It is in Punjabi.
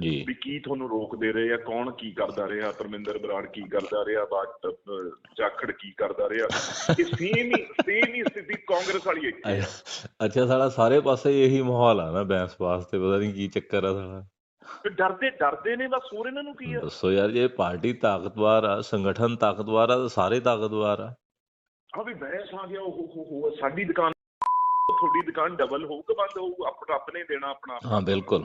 ਵੀ ਕੀ ਤੁਹਾਨੂੰ ਰੋਕਦੇ ਰਹੇ ਆ? ਕੌਣ ਕੀ ਕਰਦਾ ਰਿਹਾ? ਪਰਮਿੰਦਰ ਬਰਾੜ ਕੀ ਕਰਦਾ ਰਿਹਾ? ਬਾਟ ਜਾਖੜ ਕੀ ਕਰਦਾ ਰਿਹਾ? ਇਹ ਸੇਮ ਹੀ ਸੇਮ ਹੀ ਸਥਿਤੀ ਕਾਂਗਰਸ ਵਾਲੀ ਹੈ। ਅੱਛਾ ਸਾਡਾ ਸਾਰੇ ਪਾਸੇ ਇਹੀ ਮਾਹੌਲ ਆ ਨਾ ਬੈਂਸ ਵਾਸਤੇ ਪਤਾ ਨਹੀਂ ਕੀ ਚੱਕਰ ਆ ਸਾਡਾ। ਤੇ ਡਰਦੇ ਡਰਦੇ ਨੇ ਬਸ ਹੋਰ ਇਹਨਾਂ ਨੂੰ ਕੀ ਆ? ਦੱਸੋ ਯਾਰ ਜੇ ਪਾਰਟੀ ਤਾਕਤਵਰ ਆ ਸੰਗਠਨ ਤਾਕਤਵਰ ਆ ਤਾਂ ਸਾਰੇ ਤਾਕਤਵਰ ਆ। ਆ ਵੀ ਬਹਿਸ ਆ ਗਿਆ ਉਹ ਹੋ ਹੋ ਸਾਡੀ ਦੁਕਾਨ ਤੁਹਾਡੀ ਦੁਕਾਨ ਡਬਲ ਹੋਊ ਕਿ ਬੰਦ ਹੋਊ ਆਪਣਾ ਆਪਣੇ ਦੇਣਾ ਆਪਣਾ। ਹਾਂ ਬਿਲਕੁਲ।